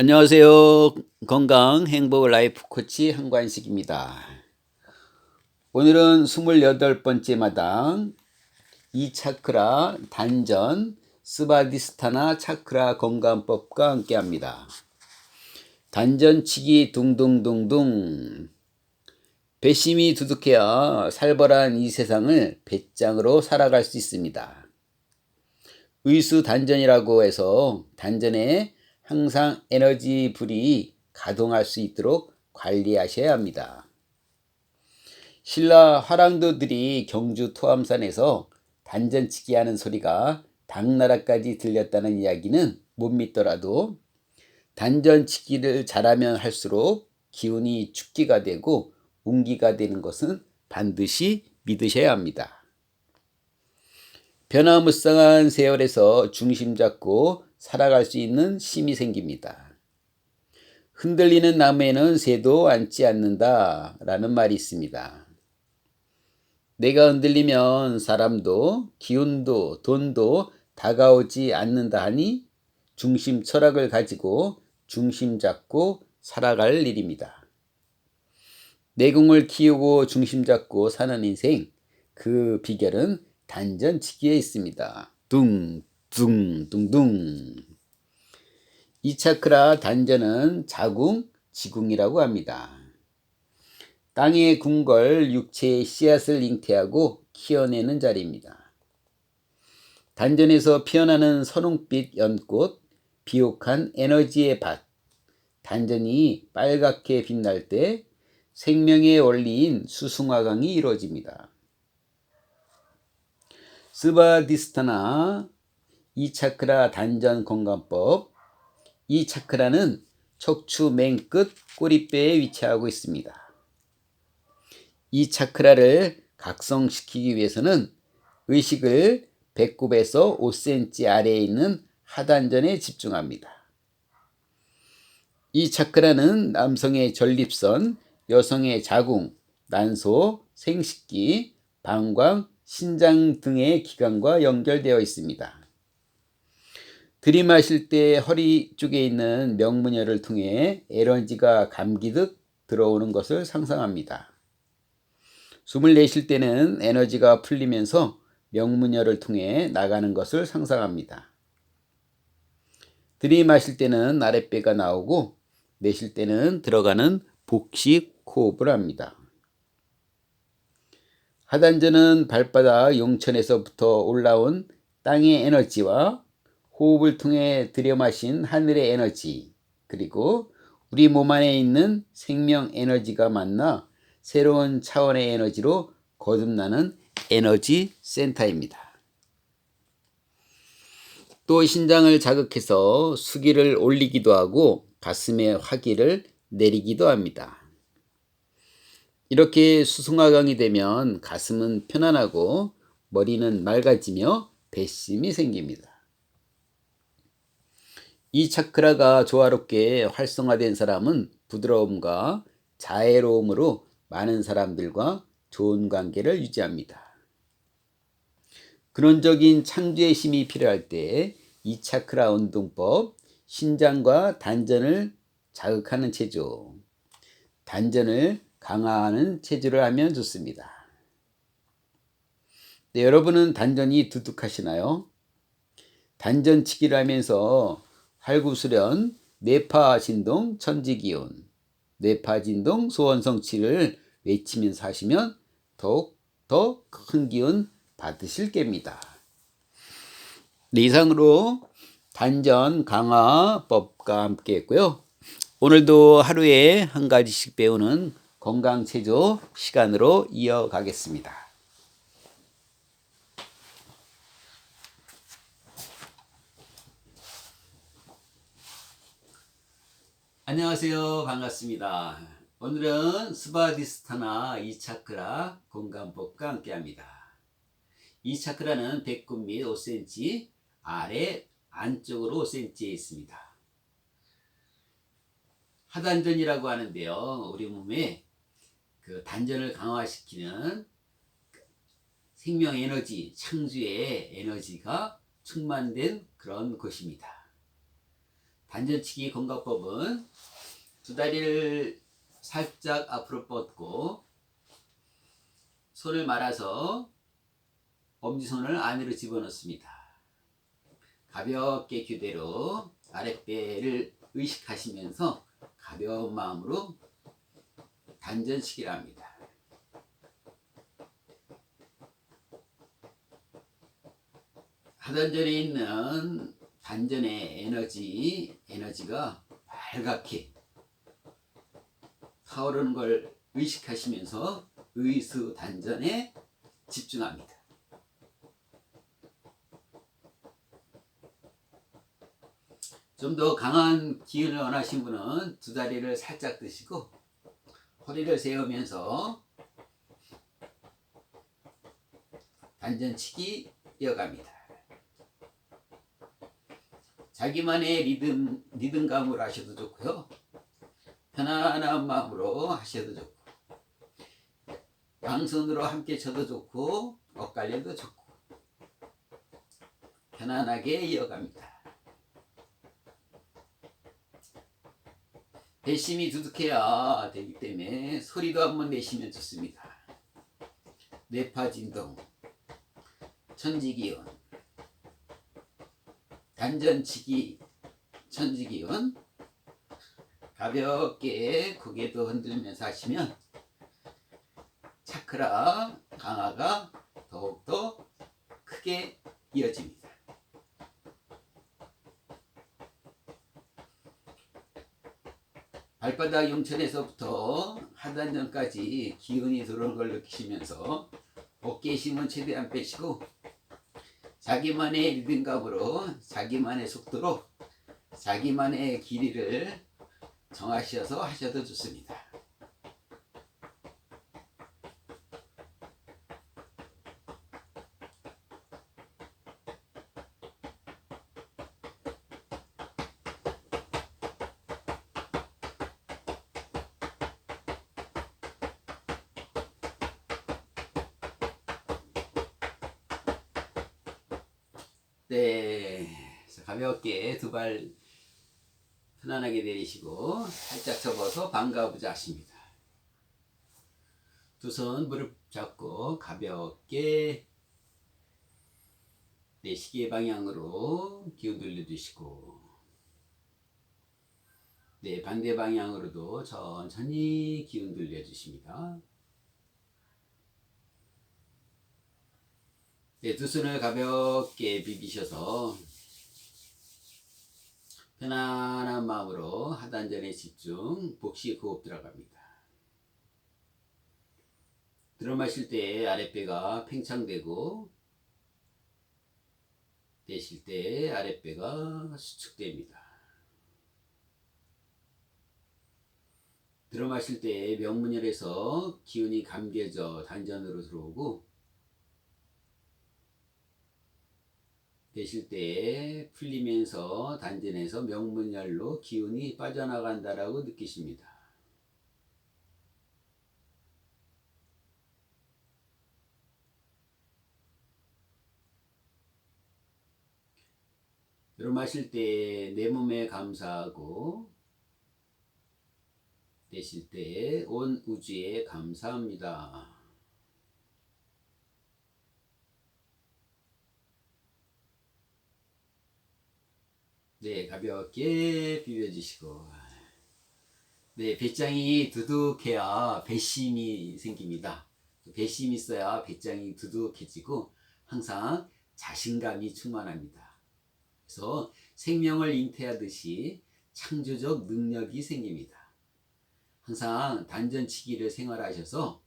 안녕하세요. 건강 행복 라이프 코치 한관식입니다. 오늘은 28번째 마당 이 차크라 단전 스바디스타나 차크라 건강법과 함께 합니다. 단전치기 둥둥둥둥 배심이 두둑해야 살벌한 이 세상을 배짱으로 살아갈 수 있습니다. 의수 단전이라고 해서 단전에 항상 에너지 불이 가동할 수 있도록 관리하셔야 합니다. 신라 화랑도들이 경주 토암산에서 단전치기 하는 소리가 당나라까지 들렸다는 이야기는 못 믿더라도 단전치기를 잘하면 할수록 기운이 축기가 되고 운기가 되는 것은 반드시 믿으셔야 합니다. 변화무쌍한 세월에서 중심 잡고 살아갈 수 있는 힘이 생깁니다. 흔들리는 나무에는 새도 앉지 않는다 라는 말이 있습니다. 내가 흔들리면 사람도 기운도 돈도 다가오지 않는다 하니 중심 철학을 가지고 중심 잡고 살아갈 일입니다. 내공을 키우고 중심 잡고 사는 인생 그 비결은 단전치기에 있습니다. 둥, 둥, 둥, 둥. 이 차크라 단전은 자궁, 지궁이라고 합니다. 땅에 궁걸 육체의 씨앗을 잉태하고 키워내는 자리입니다. 단전에서 피어나는 선홍빛 연꽃, 비옥한 에너지의 밭, 단전이 빨갛게 빛날 때 생명의 원리인 수승화강이 이루어집니다. 스바디스타나 이 차크라 단전 건강법 이 차크라는 척추 맨 끝 꼬리뼈에 위치하고 있습니다. 이 차크라를 각성시키기 위해서는 의식을 배꼽에서 5cm 아래에 있는 하단전에 집중합니다. 이 차크라는 남성의 전립선, 여성의 자궁, 난소, 생식기, 방광, 신장 등의 기관과 연결되어 있습니다. 들이마실 때 허리 쪽에 있는 명문혈을 통해 에너지가 감기듯 들어오는 것을 상상합니다. 숨을 내쉴 때는 에너지가 풀리면서 명문혈을 통해 나가는 것을 상상합니다. 들이마실 때는 아랫배가 나오고 내쉴 때는 들어가는 복식 호흡을 합니다. 하단전은 발바닥 용천에서부터 올라온 땅의 에너지와 호흡을 통해 들여마신 하늘의 에너지, 그리고 우리 몸 안에 있는 생명 에너지가 만나 새로운 차원의 에너지로 거듭나는 에너지 센터입니다. 또 신장을 자극해서 수기를 올리기도 하고 가슴의 화기를 내리기도 합니다. 이렇게 수승화강이 되면 가슴은 편안하고 머리는 맑아지며 배심이 생깁니다. 이 차크라가 조화롭게 활성화된 사람은 부드러움과 자애로움으로 많은 사람들과 좋은 관계를 유지합니다. 근원적인 창조의 힘이 필요할 때 이 차크라 운동법, 신장과 단전을 자극하는 체조, 단전을 강화하는 체조를 하면 좋습니다. 네, 여러분은 단전이 두둑하시나요? 단전치기를 하면서 활구수련, 뇌파 진동, 천지기운, 뇌파 진동, 소원성치를 외치면서 하시면 더욱 더 큰 기운 받으실 겁니다. 네, 이상으로 단전 강화법과 함께 했고요. 오늘도 하루에 한 가지씩 배우는 건강체조 시간으로 이어가겠습니다. 안녕하세요. 반갑습니다. 오늘은 스바디스타나 이 차크라 건강법과 함께 합니다. 이 차크라는 배꼽 및 5cm 아래 안쪽으로 5cm에 있습니다. 하단전이라고 하는데요. 우리 몸에 그 단전을 강화시키는 생명 에너지, 창조의 에너지가 충만된 그런 곳입니다. 단전치기 건강법은 두 다리를 살짝 앞으로 뻗고 손을 말아서 엄지손을 안으로 집어넣습니다. 가볍게 규대로 아랫배를 의식하시면서 가벼운 마음으로 단전치기를 합니다. 하던 전에 있는 단전의 에너지, 에너지가 밝게 타오르는 걸 의식하시면서 의수 단전에 집중합니다. 좀 더 강한 기운을 원하신 분은 두 다리를 살짝 드시고 허리를 세우면서 단전치기 이어갑니다. 자기만의 리듬, 리듬감으로 하셔도 좋고요. 편안한 마음으로 하셔도 좋고 양손으로 함께 쳐도 좋고 엇갈려도 좋고 편안하게 이어갑니다. 배심이 두둑해야 되기 때문에 소리도 한번 내시면 좋습니다. 뇌파 진동, 천지기운, 단전치기, 천지기운 가볍게 고개도 흔들면서 하시면 차크라 강화가 더욱더 크게 이어집니다. 발바닥 용천에서부터 하단전까지 기운이 들어오는 걸 느끼시면서 어깨 힘은 최대한 빼시고 자기만의 리듬감으로 자기만의 속도로 자기만의 길이를 정하셔서 하셔도 좋습니다. 네, 가볍게 두 발 편안하게 내리시고 살짝 접어서 반가부자 하십니다. 두 손 무릎 잡고 가볍게 내 시계 방향으로 기운 돌려주시고 네 반대 방향으로도 천천히 기운 돌려주십니다. 네, 두 손을 가볍게 비비셔서 편안한 마음으로 하단전에 집중, 복식 호흡 들어갑니다. 들어 마실 때 아랫배가 팽창되고 내쉴 때 아랫배가 수축됩니다. 들어 마실 때 명문혈에서 기운이 감겨져 단전으로 들어오고 되실 때 풀리면서 단전에서 명문열로 기운이 빠져나간다라고 느끼십니다. 들어 마실 때 내 몸에 감사하고 내쉴 때 온 우주에 감사합니다. 네, 가볍게 비벼주시고. 네, 배짱이 두둑해야 배심이 생깁니다. 배심이 있어야 배짱이 두둑해지고 항상 자신감이 충만합니다. 그래서 생명을 잉태하듯이 창조적 능력이 생깁니다. 항상 단전치기를 생활하셔서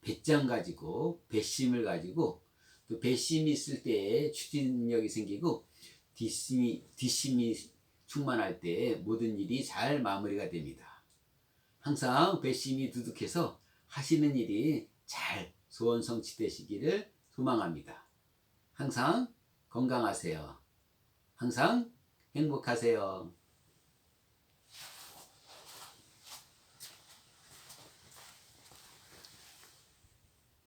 배짱 가지고 배심을 가지고 또 배심이 있을 때 추진력이 생기고 뒷심이, 뒷심이 충만할 때 모든 일이 잘 마무리가 됩니다. 항상 배심이 두둑해서 하시는 일이 잘 소원 성취되시기를 소망합니다. 항상 건강하세요. 항상 행복하세요.